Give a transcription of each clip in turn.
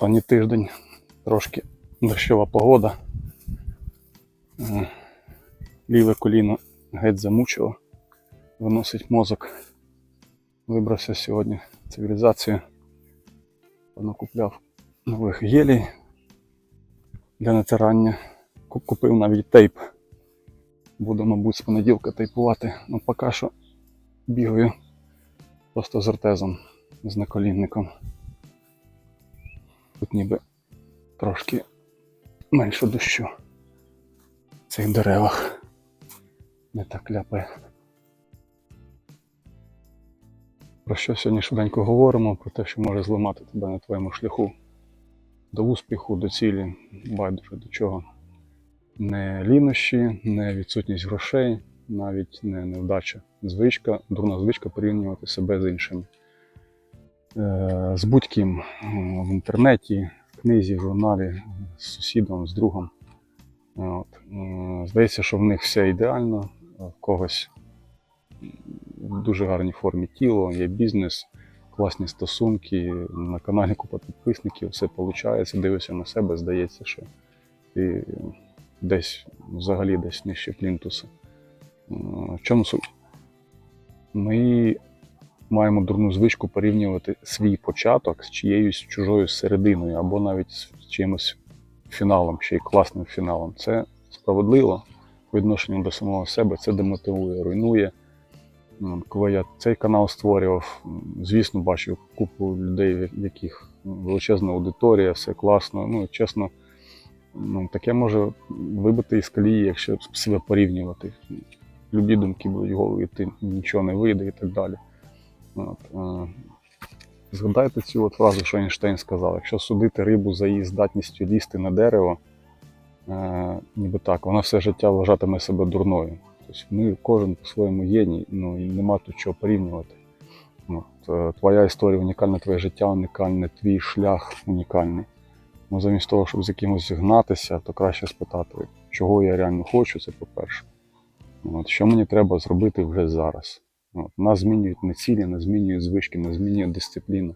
Останній тиждень трошки дощова погода. Ліве коліно геть замучило, виносить мозок. Вибрався сьогодні цивілізацію. Накупляв нових гелій для натирання. Купив навіть тейп. Буду, мабуть, з понеділка тейпувати. Ну поки що бігаю просто з ортезом, з наколінником. Тут ніби трошки менше дощу в цих деревах. Не так ляпає. Про що сьогодні швиденько говоримо? Про те, що може зламати тебе на твоєму шляху до успіху, до цілі, байдуже до чого. Не лінощі, не відсутність грошей, навіть не невдача. Звичка, дурна звичка порівнювати себе з іншими. Е, з будь-ким е, в інтернеті, в книзі, в журналі, з сусідом, з другом. От. Е, Здається, що в них все ідеально, в когось в дуже гарній формі тіло, є бізнес, класні стосунки, на каналі купа підписників, все виходить, дивишся на себе, здається, що ти десь взагалі десь нижче плінтуса. Е, В чому суть? Ми маємо дурну звичку порівнювати свій початок з чиєюсь чужою серединою, або навіть з чимось фіналом, ще й класним фіналом. Це справедливо по відношенню до самого себе, це демотивує, руйнує. Коли я цей канал створював, звісно, бачив купу людей, в яких величезна аудиторія, все класно. Ну, чесно, ну, таке може вибити із колії, якщо себе порівнювати. Любі думки будуть голові, ти нічого не вийде і так далі. От, е, згадайте цю от фразу, що Ейнштейн сказав: якщо судити рибу за її здатністю лізти на дерево, е, ніби так, вона все життя вважатиме себе дурною. Тобто ми кожен по-своєму єдній, ну і нема тут чого порівнювати. От, е, твоя історія унікальна, твоє життя унікальне, твій шлях унікальний. Ну, замість того, щоб з якимось гнатися, то краще спитати, чого я реально хочу, це по-перше. От, що мені треба зробити вже зараз. От, нас змінюють не цілі, нас змінюють звички, нас змінює дисципліна.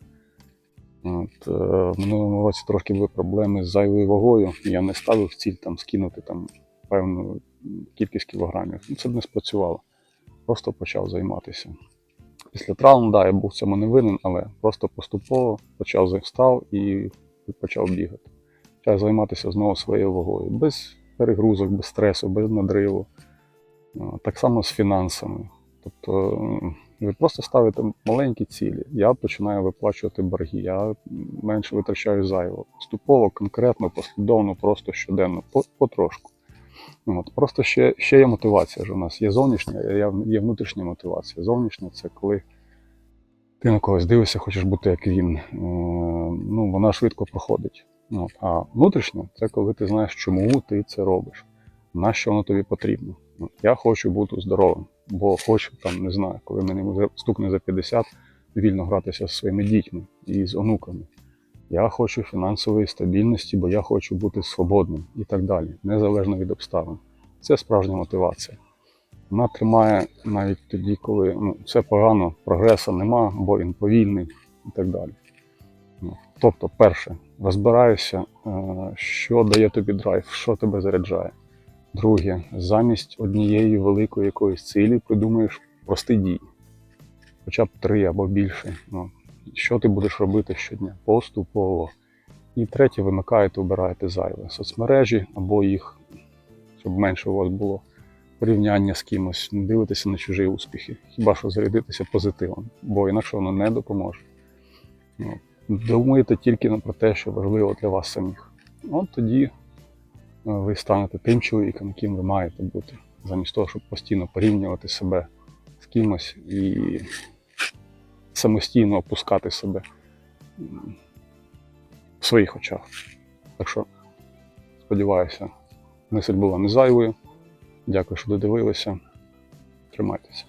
От, е, в минулому році трошки були проблеми з зайвою вагою, я не ставив ціль там скинути там, певну кількість кілограмів. Ну, Це б не спрацювало. Просто почав займатися. Після травм, да, я був в цьому не винен, але просто поступово почав встав і почав бігати. Почав займатися знову своєю вагою, без перегрузок, без стресу, без надриву. Так само з фінансами. Тобто ви просто ставите маленькі цілі. Я починаю виплачувати борги, я менше витрачаю зайво. Поступово, конкретно, послідовно, просто щоденно, по- потрошку. От. Просто ще, ще є мотивація ж у нас. Є зовнішня, є, є внутрішня мотивація. Зовнішня це коли ти на когось дивишся, хочеш бути як він. Е, ну, вона швидко проходить. От. А внутрішня це коли ти знаєш, чому ти це робиш, на що воно тобі потрібно. От. Я хочу бути здоровим, бо хочу там, не знаю, коли мені стукне за 50, вільно гратися зі своїми дітьми і з онуками. Я хочу фінансової стабільності, бо я хочу бути свободним і так далі, незалежно від обставин. Це справжня мотивація. Вона тримає навіть тоді, коли ну, все погано, прогресу нема, бо він повільний і так далі. Ну, Тобто, перше, розбираюся, е, що дає тобі драйв, що тебе заряджає. Друге, замість однієї великої якоїсь цілі придумаєш прості дії, хоча б три або більше. Ну, що ти будеш робити щодня поступово. І третє, вимикаєте, обираєте зайве соцмережі або їх, щоб менше у вас було порівняння з кимось, не дивитися на чужі успіхи, хіба що зарядитися позитивом, бо інакше воно не допоможе. Ну, Думаєте тільки про те, що важливо для вас самих. От тоді ви станете тим чоловіком, яким ви маєте бути, замість того, щоб постійно порівнювати себе з кимось і самостійно опускати себе в своїх очах. Так що, сподіваюся, мисль була не зайвою. Дякую, що додивилися. Тримайтеся.